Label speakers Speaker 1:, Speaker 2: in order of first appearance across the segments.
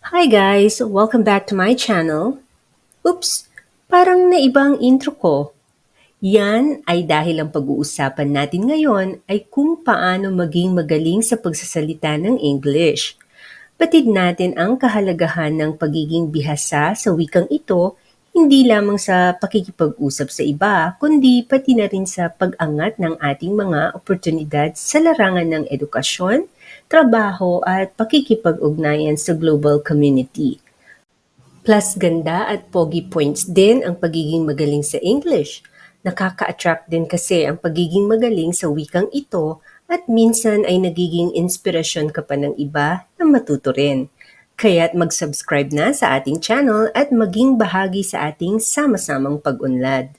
Speaker 1: Hi guys! Welcome back to my channel. Oops! Parang naiba ang intro ko. Yan ay dahil ang pag-uusapan natin ngayon ay kung paano maging magaling sa pagsasalita ng English. Batid natin ang kahalagahan ng pagiging bihasa sa wikang ito hindi lamang sa pakikipag-usap sa iba, kundi pati na rin sa pag-angat ng ating mga oportunidad sa larangan ng edukasyon, trabaho at pakikipag-ugnayan sa global community. Plus ganda at pogi points din ang pagiging magaling sa English. Nakaka-attract din kasi ang pagiging magaling sa wikang ito at minsan ay nagiging inspirasyon ka pa ng iba na matuto rin. Kaya't mag-subscribe na sa ating channel at maging bahagi sa ating sama-samang pag-unlad.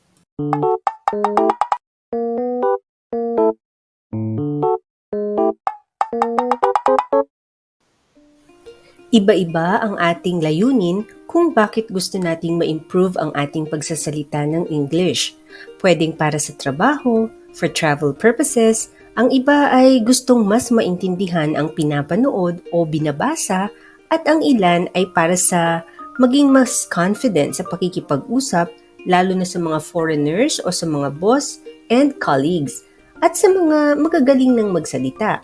Speaker 1: Iba-iba ang ating layunin kung bakit gusto nating ma-improve ang ating pagsasalita ng English. Pwedeng para sa trabaho, for travel purposes, ang iba ay gustong mas maintindihan ang pinapanood o binabasa at ang ilan ay para sa maging mas confident sa pakikipag-usap lalo na sa mga foreigners o sa mga boss and colleagues at sa mga magagaling ng magsalita.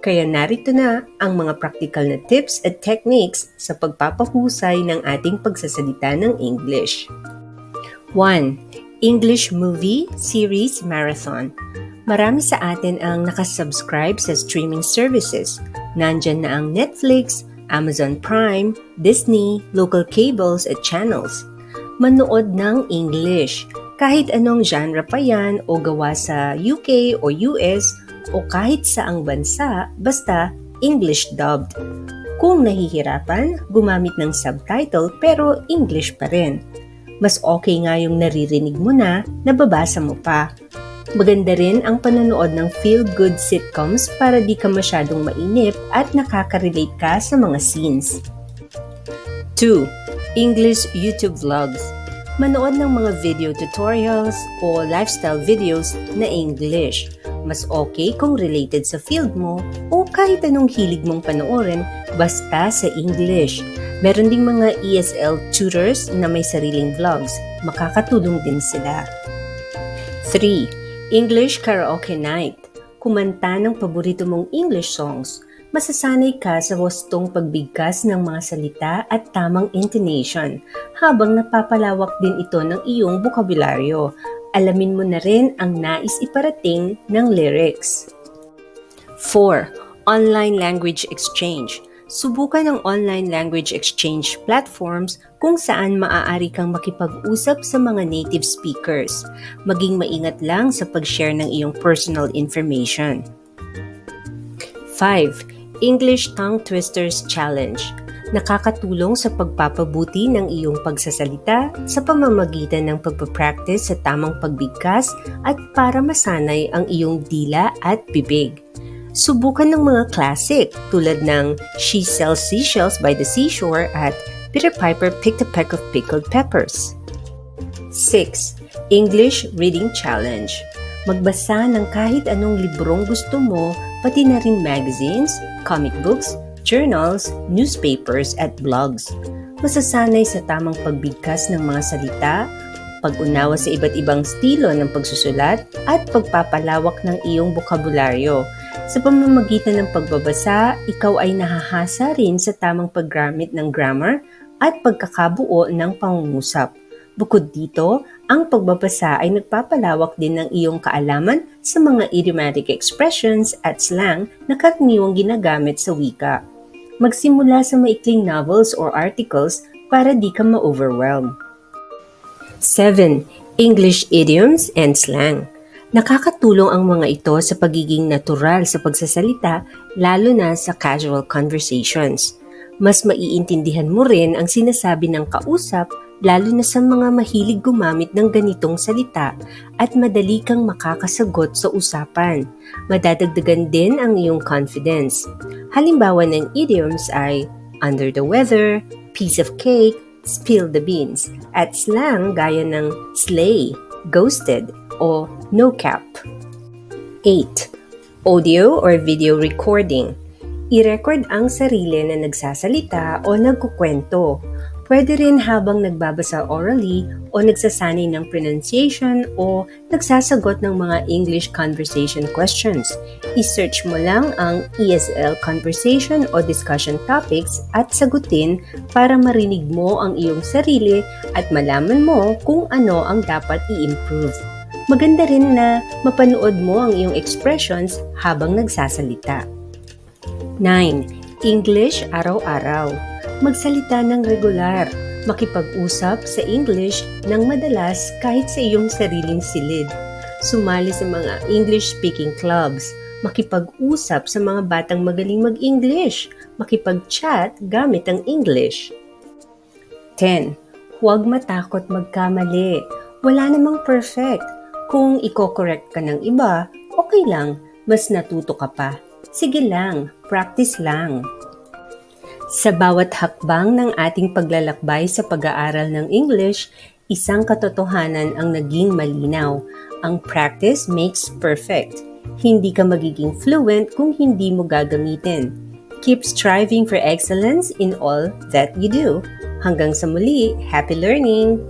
Speaker 1: Kaya narito na ang mga practical na tips at techniques sa pagpapahusay ng ating pagsasalita ng English. 1. English Movie Series Marathon Marami sa atin ang nakasubscribe sa streaming services. Nandyan na ang Netflix, Amazon Prime, Disney, local cables at channels. Manood ng English, kahit anong genre pa yan o gawa sa UK o US o kahit saang bansa, basta English dubbed. Kung nahihirapan, gumamit ng subtitle pero English pa rin. Mas okay nga yung naririnig mo na, nababasa mo pa. Maganda rin ang panonood ng feel-good sitcoms para di ka masyadong mainip at nakaka-relate ka sa mga scenes. 2. English YouTube Vlogs Manood ng mga video tutorials o lifestyle videos na English mas okay kung related sa field mo o kahit anong hilig mong panoorin basta sa English. Meron ding mga ESL tutors na may sariling vlogs. Makakatulong din sila. 3. English Karaoke Night Kumanta ng paborito mong English songs. Masasanay ka sa wastong pagbigkas ng mga salita at tamang intonation habang napapalawak din ito ng iyong bokabularyo alamin mo na rin ang nais iparating ng lyrics. 4. Online Language Exchange Subukan ang online language exchange platforms kung saan maaari kang makipag-usap sa mga native speakers. Maging maingat lang sa pag-share ng iyong personal information. 5. English Tongue Twisters Challenge nakakatulong sa pagpapabuti ng iyong pagsasalita sa pamamagitan ng pagpapractice sa tamang pagbigkas at para masanay ang iyong dila at bibig. Subukan ng mga classic tulad ng She Sells Seashells by the Seashore at Peter Piper Picked a Peck of Pickled Peppers. 6. English Reading Challenge Magbasa ng kahit anong librong gusto mo, pati na rin magazines, comic books, journals, newspapers at blogs. Masasanay sa tamang pagbigkas ng mga salita, pag-unawa sa iba't ibang estilo ng pagsusulat at pagpapalawak ng iyong bokabularyo. Sa pamamagitan ng pagbabasa, ikaw ay nahahasa rin sa tamang paggamit ng grammar at pagkakabuo ng pangungusap. Bukod dito, ang pagbabasa ay nagpapalawak din ng iyong kaalaman sa mga idiomatic expressions at slang na karaniwang ginagamit sa wika magsimula sa maikling novels or articles para di ka ma-overwhelm. 7. English idioms and slang. Nakakatulong ang mga ito sa pagiging natural sa pagsasalita lalo na sa casual conversations. Mas maiintindihan mo rin ang sinasabi ng kausap lalo na sa mga mahilig gumamit ng ganitong salita at madali kang makakasagot sa usapan. Madadagdagan din ang iyong confidence. Halimbawa ng idioms ay under the weather, piece of cake, spill the beans, at slang gaya ng slay, ghosted, o no cap. 8. Audio or video recording. I-record ang sarili na nagsasalita o nagkukwento. Pwede rin habang nagbabasa orally o nagsasanay ng pronunciation o nagsasagot ng mga English conversation questions. I-search mo lang ang ESL conversation o discussion topics at sagutin para marinig mo ang iyong sarili at malaman mo kung ano ang dapat i-improve. Maganda rin na mapanood mo ang iyong expressions habang nagsasalita. 9. English araw-araw. Magsalita ng regular. Makipag-usap sa English ng madalas kahit sa iyong sariling silid. Sumali sa mga English-speaking clubs. Makipag-usap sa mga batang magaling mag-English. Makipag-chat gamit ang English. 10. Huwag matakot magkamali. Wala namang perfect. Kung i-correct ka ng iba, okay lang. Mas natuto ka pa. Sige lang, practice lang. Sa bawat hakbang ng ating paglalakbay sa pag-aaral ng English, isang katotohanan ang naging malinaw. Ang practice makes perfect. Hindi ka magiging fluent kung hindi mo gagamitin. Keep striving for excellence in all that you do. Hanggang sa muli, happy learning!